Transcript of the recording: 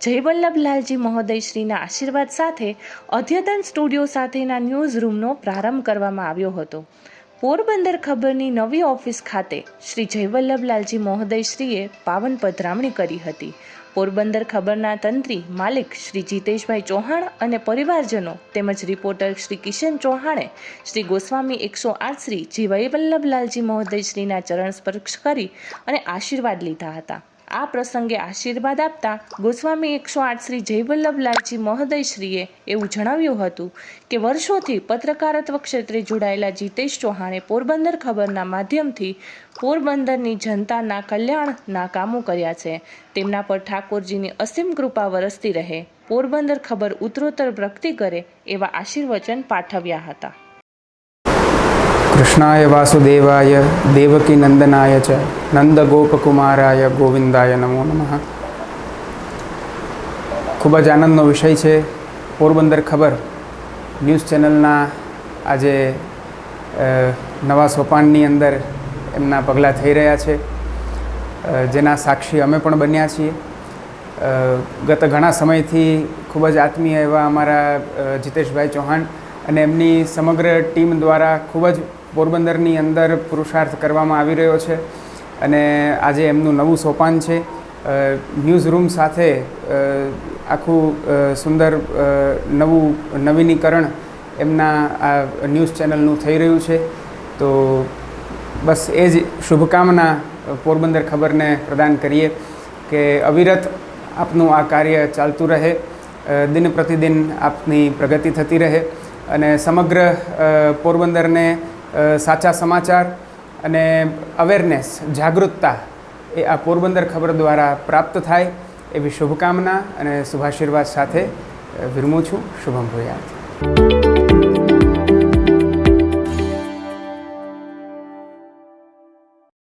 જયવલ્લભલાલજી મહોદયશ્રીના આશીર્વાદ સાથે અદ્યતન સ્ટુડિયો સાથેના ન્યૂઝ રૂમનો પ્રારંભ કરવામાં આવ્યો હતો. પોરબંદર ખબરની નવી ઓફિસ ખાતે શ્રી જયવલ્લભલાલજી મહોદયશ્રીએ પાવન પધરામણી કરી હતી. પોરબંદર ખબરના તંત્રી માલિક શ્રી જીતેશભાઈ ચૌહાણ અને પરિવારજનો તેમજ રિપોર્ટર શ્રી કિશન ચૌહાણે શ્રી ગોસ્વામી એકસો આઠ શ્રી જી વલ્લભલાલજી મહોદયશ્રીના ચરણ સ્પર્શ કરી અને આશીર્વાદ લીધા હતા. આ પ્રસંગે આશીર્વાદ આપતા ગોસ્વામી એકસો આઠ શ્રી જયવલ્લભલાલજી મહોદયશ્રીએ એવું જણાવ્યું હતું કે વર્ષોથી પત્રકારત્વ ક્ષેત્રે જોડાયેલા જીતેશ ચૌહાણે પોરબંદર ખબરના માધ્યમથી પોરબંદરની જનતાના કલ્યાણના કામો કર્યા છે. તેમના પર ઠાકોરજીની અસીમ કૃપા વરસતી રહે. પોરબંદર ખબર ઉત્તરોત્તર પ્રગતિ કરે એવા આશીર્વચન પાઠવ્યા હતા. કૃષ્ણાય વાસુદેવાય, દેવકી નંદનાય ચ નંદ ગોપકુમારાય ગોવિંદાય નમો નમઃ. ખૂબ જ આનંદનો વિષય છે પોરબંદર ખબર. ન્યૂઝ ચેનલના આજે નવા સોપાનની અંદર એમના પગલાં થઈ રહ્યા છે. જેના સાક્ષી અમે પણ બન્યા છીએ. ગત ઘણા સમયથી ખૂબ જ આત્મીય એવા અમારા જીતેશભાઈ ચૌહાણ અને એમની સમગ્ર ટીમ દ્વારા ખૂબ જ પોરબંદરની અંદર પુરુષાર્થ કરવામાં આવી રહ્યો છે અને આજે એમનું નવું સોપાન છે. ન્યૂઝ રૂમ સાથે આખું સુંદર નવું, નવીનીકરણ એમના આ ન્યૂઝ ચેનલનું થઈ રહ્યું છે. તો બસ એ જ શુભકામના પોરબંદર ખબરને પ્રદાન કરીએ કે અવિરત આપનું આ કાર્ય ચાલતું રહે. દિન પ્રતિદિન આપની પ્રગતિ થતી રહે અને સમગ્ર પોરબંદરને સાચા સમાચાર અને અવેરનેસ જાગૃતતા એ આ પોરબંદર ખબર દ્વારા પ્રાપ્ત થાય. એવી શુભકામના અને શુભાશીર્વાદ સાથે વિરમું છું. શુભમ ભૂયાત